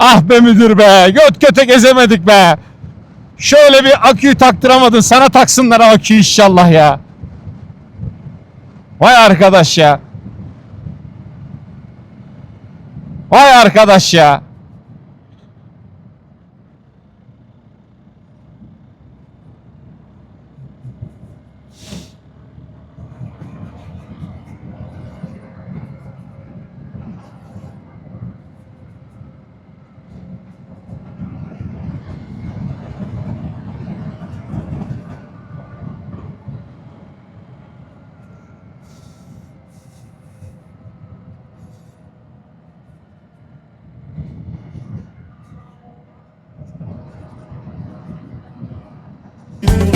Ah be müdür be. Göt göte gezemedik be. Şöyle bir aküyü taktıramadın. Sana taksınlar aküyü inşallah ya. Vay arkadaş ya. Vay arkadaş ya. Mm-hmm.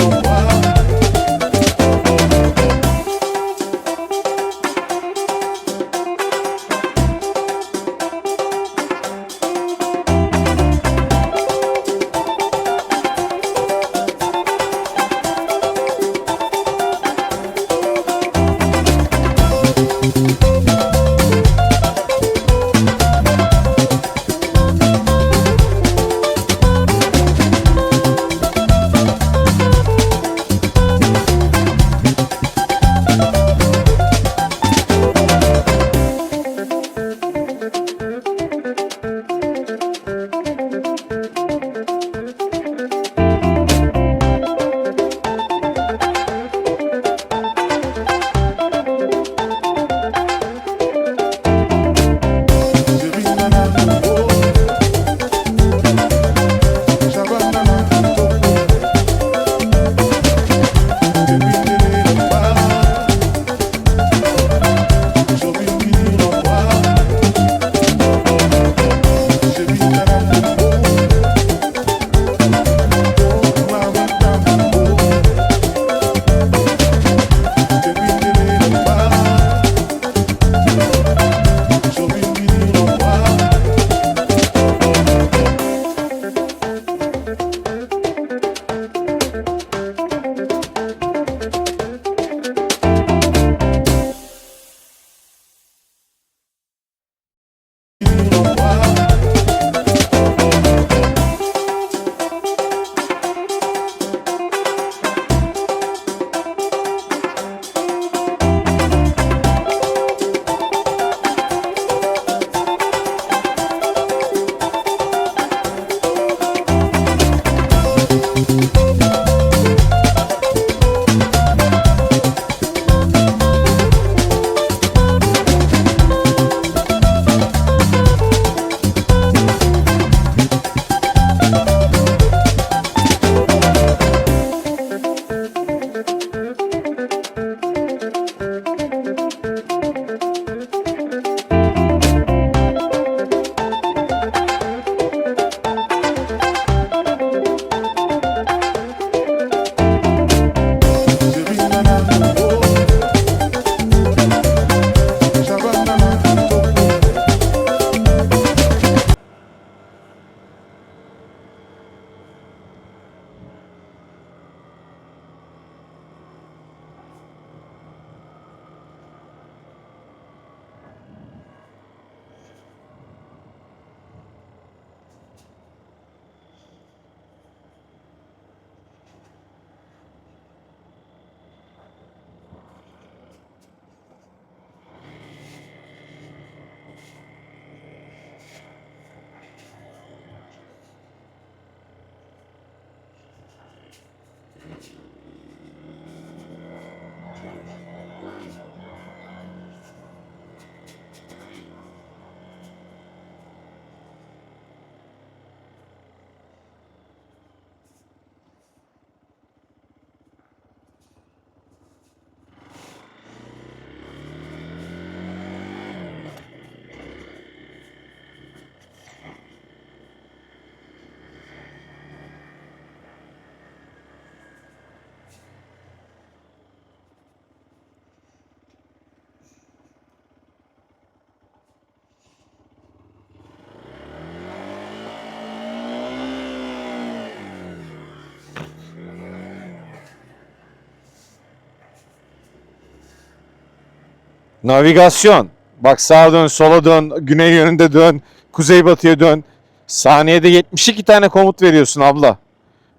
Navigasyon. Bak sağa dön, sola dön, güney yönünde dön, kuzeybatıya dön. Saniyede 72 tane komut veriyorsun abla.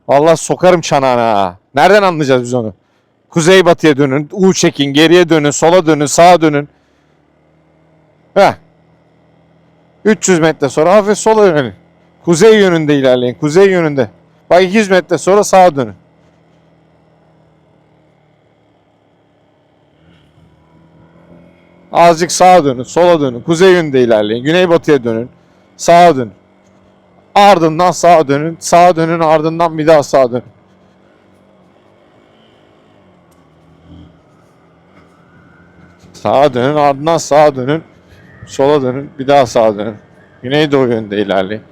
Vallahi sokarım çanağına ha. Nereden anlayacağız biz onu? Kuzey batıya dönün, U çekin, geriye dönün, sola dönün, sağa dönün. Heh. 300 metre sonra hafif sola yönelin. Kuzey yönünde ilerleyin, kuzey yönünde. Bak 200 metre sonra sağa dönün. Azıcık sağa dönün, sola dönün, kuzey yönünde ilerleyin, güneybatıya dönün, sağa dönün. Ardından sağa dönün, sağa dönün, ardından bir daha sağa dönün. Sağa dönün, ardından sağa dönün, sola dönün, bir daha sağa dönün. Güneydoğu yönünde ilerleyin.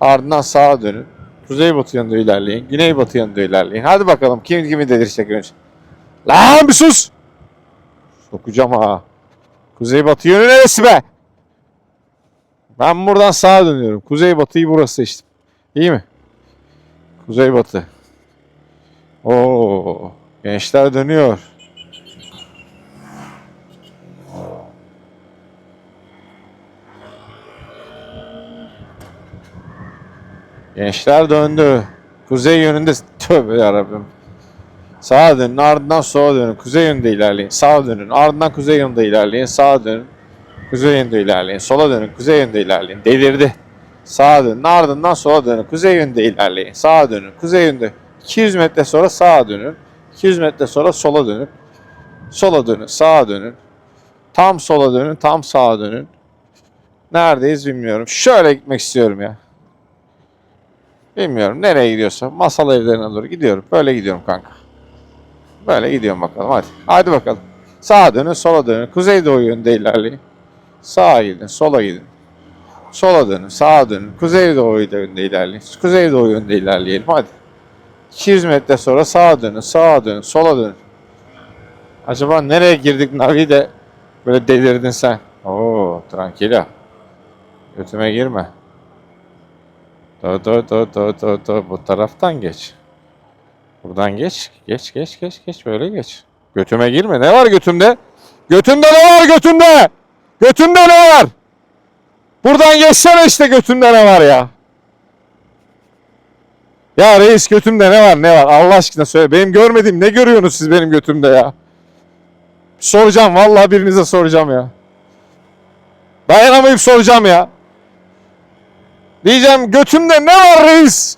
Ardından sağa dönün. Kuzeybatı yönünde ilerleyin. Güneybatı yönünde ilerleyin. Hadi bakalım kim kimi delirecek önce. Lan bir sus! Sokacağım ha. Kuzeybatı yönü neresi be? Ben buradan sağa dönüyorum. Kuzeybatıyı burası seçtim. İyi mi? Kuzeybatı. Oo, gençler dönüyor. Gençler döndü. Kuzey yönünde tövbe yarabbim. Sağa dönün ardından sola dönün. Kuzey yönünde ilerleyin. Sağa dönün ardından kuzey yönünde ilerleyin. Sağa dönün. Kuzey yönünde ilerleyin. Sola dönün. Kuzey yönünde ilerleyin. Delirdi. Sağa dönün ardından sola dönün. Kuzey yönünde ilerleyin. Sağa dönün. Kuzey yönünde. 200 metre sonra sağa dönün. 200 metre sonra sola dönün. Sola dönün. Sağa dönün. Tam sola dönün. Tam sağa dönün. Neredeyiz bilmiyorum. Şöyle gitmek istiyorum ya. Bilmiyorum nereye gidiyorsa masal evlerine doğru gidiyorum. Böyle gidiyorum kanka. Böyle gidiyorum bakalım hadi. Hadi bakalım. Sağa dönün sola dönün. Kuzeydoğu yönünde ilerleyin. Sağa gidin sola gidin. Sola dönün sağa dönün. Kuzeydoğu yönünde ilerleyin. Kuzeydoğu yönünde ilerleyelim hadi. 200 metre sonra sağa dönün sağa dönün sola dönün. Acaba nereye girdik Navi de böyle delirdin sen. Oo tranquila. Götüme girme. Dur dur dur dur dur dur bu taraftan geç. Buradan geç. Geç geç geç geç böyle geç. Götüme girme. Ne var götümde? Götümde ne var götümde? Götümde ne var? Buradan geçsene işte götümde ne var ya? Ya reis götümde ne var ne var? Allah aşkına söyle. Benim görmediğim ne görüyorsunuz siz benim götümde ya? Soracağım vallahi birinize soracağım ya. Dayanamayıp soracağım ya. Diyeceğim götümde ne var reis?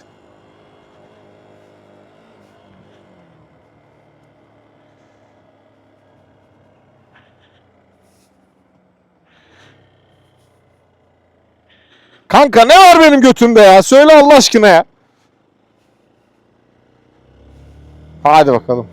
Kanka ne var benim götümde ya? Söyle Allah aşkına ya. Hadi bakalım.